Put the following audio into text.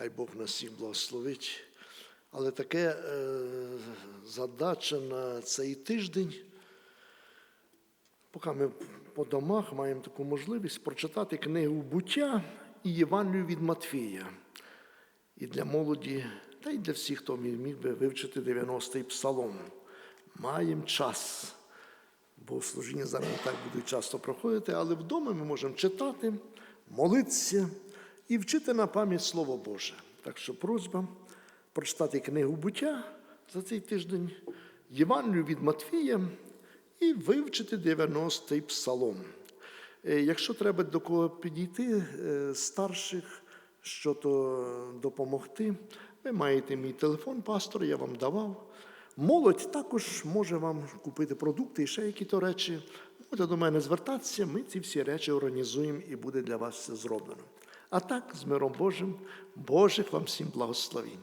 Хай Бог нас всіх благословить. Але таке е, задача на цей тиждень, поки ми по домах маємо таку можливість прочитати книгу буття і Євангелію від Матфія. І для молоді, та й для всіх, хто міг би вивчити 90-й псалом. Маємо час. Бо служіння зараз не так будуть часто проходити, але вдома ми можемо читати, молитися і вчити на пам'ять Слово Боже. Так що просьба прочитати книгу буття за цей тиждень, Євангелію від Матфія і вивчити 90-й псалом. Е, Якщо треба до кого підійти, е, старших, що то допомогти, ви маєте мій телефон, пастор, я вам давав. Молодь також може вам купити продукти і ще які-то речі. Можете до мене звертатися, ми ці всі речі організуємо і буде для вас все зроблено. А так, з миром Божим, Божих вам всім благословінь.